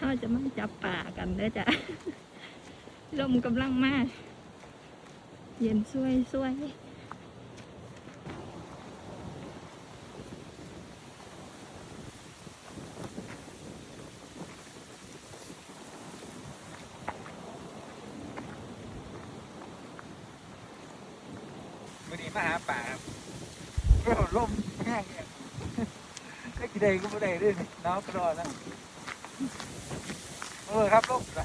เราจะมาจับป่ากันเด้อจ้ะลมกำลังมาก เย็นช่วยช่วยวันนี้มาหาป่าครับก็ล่มแห้งเนี่ยก็กี่ใดก็ไม่ได้ด้วยน้ำก็รอนะ เออครับล่มไป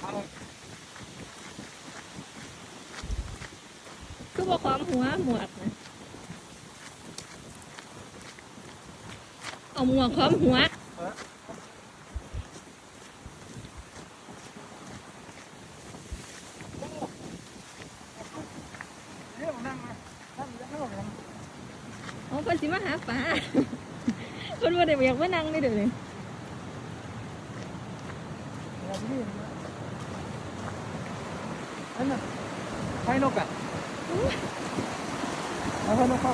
เอาคือบอกความหัวหมวกนะเอาหมวกความหัวเรียกมาเอาคนสิมาหาป่าคนว่าเดี๋ยวอยากมานั่งนี่เดี๋ยวนี้ นั่งนี่ อันนั้นไฟนกอะเอาไฟนกเข้า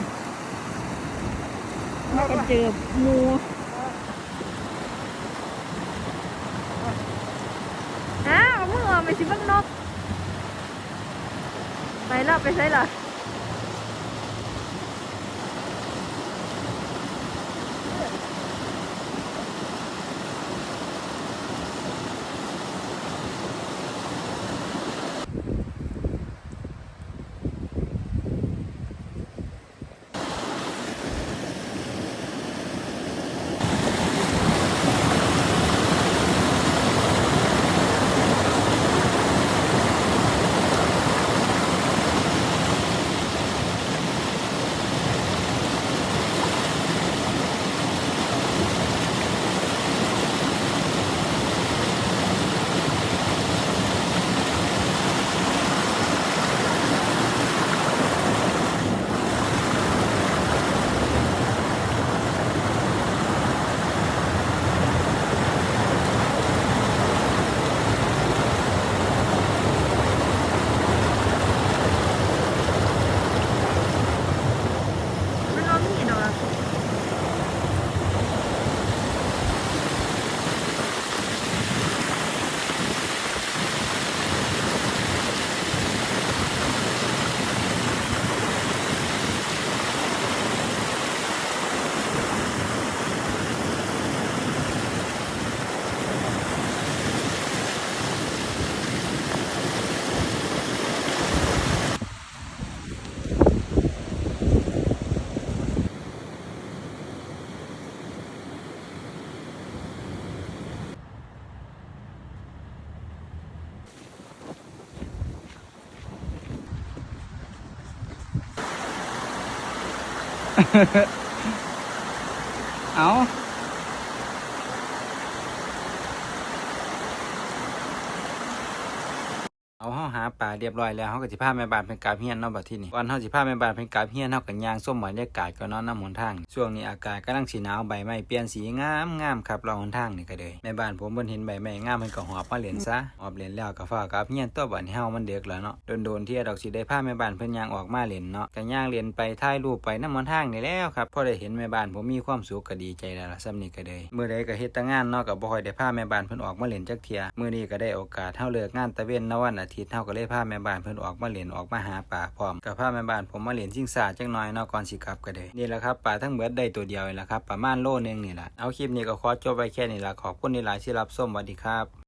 มากันเจอหมูอ้าวมึงออกไปสิเบังนก ไปแล้วไปใส่ละมั áo. Áo หาปลาเรียบร้อยแล้วเฮาก็สิพาแม่บ้านเป็นกาเฮียนเนาะบัดทีนี้ก่อนเฮาสิพาแม่บ้านเป็นกาเฮียนเฮาก็ย่างส้มบรรยากาศก่อนเนน้ำหนทาง ช่วงนี้อากาศกำลังสิหนาวใบไม้เปลี่ยนสีงามงามครับรองหนทางนี่ก็เลยแม่บ้านผมเพิ่นเห็นใบไม้งามเพิ่นก็หอบมาเล่นซะหอบเล่นแล้วก็ฟ้ากาบเฮียนตัวบัดนี้เฮามันเด็กแล้วเนาะโดนๆที่ดอกสิได้พาแม่บ้านเพิ่นย่างออกมาเล่นเนาะก็ย่างเล่นไปถ่ายรูปไปน้ำหนทางนี่แล้วครับพอได้เห็นแม่บ้านผมมีความสุขก็ดีใจแล้วล่ะซ้ำนี้ก็เลยมื้อใดก็เฮ็ดแต่งานเนาะก็บ่ค่อยได้พาแม่บ้านเพิ่นออกมาเล่นจักเที่ยมื้อนี้ก็ได้โอกาสเฮาเลิกงานตะเวนนวันอาทิตย์เฮาก็เลยพาแม่บ้านเพิ่นออกมาเล่นออกมาหาปลาพร้อมกับพาแม่บ้านผมมาเล่นชิงสาจังน้อยเนาะก่อนสิกลับก็เลยนี่แหละครับปลาทั้งเบิดได้ตัวเดียวนี่แหละครับประมาณโลนึงนี่แหละเอาคลิปนี้ก็ขอจบไว้แค่นี้ละขอบคุณที่หลายที่รับชมสวัสดีครับ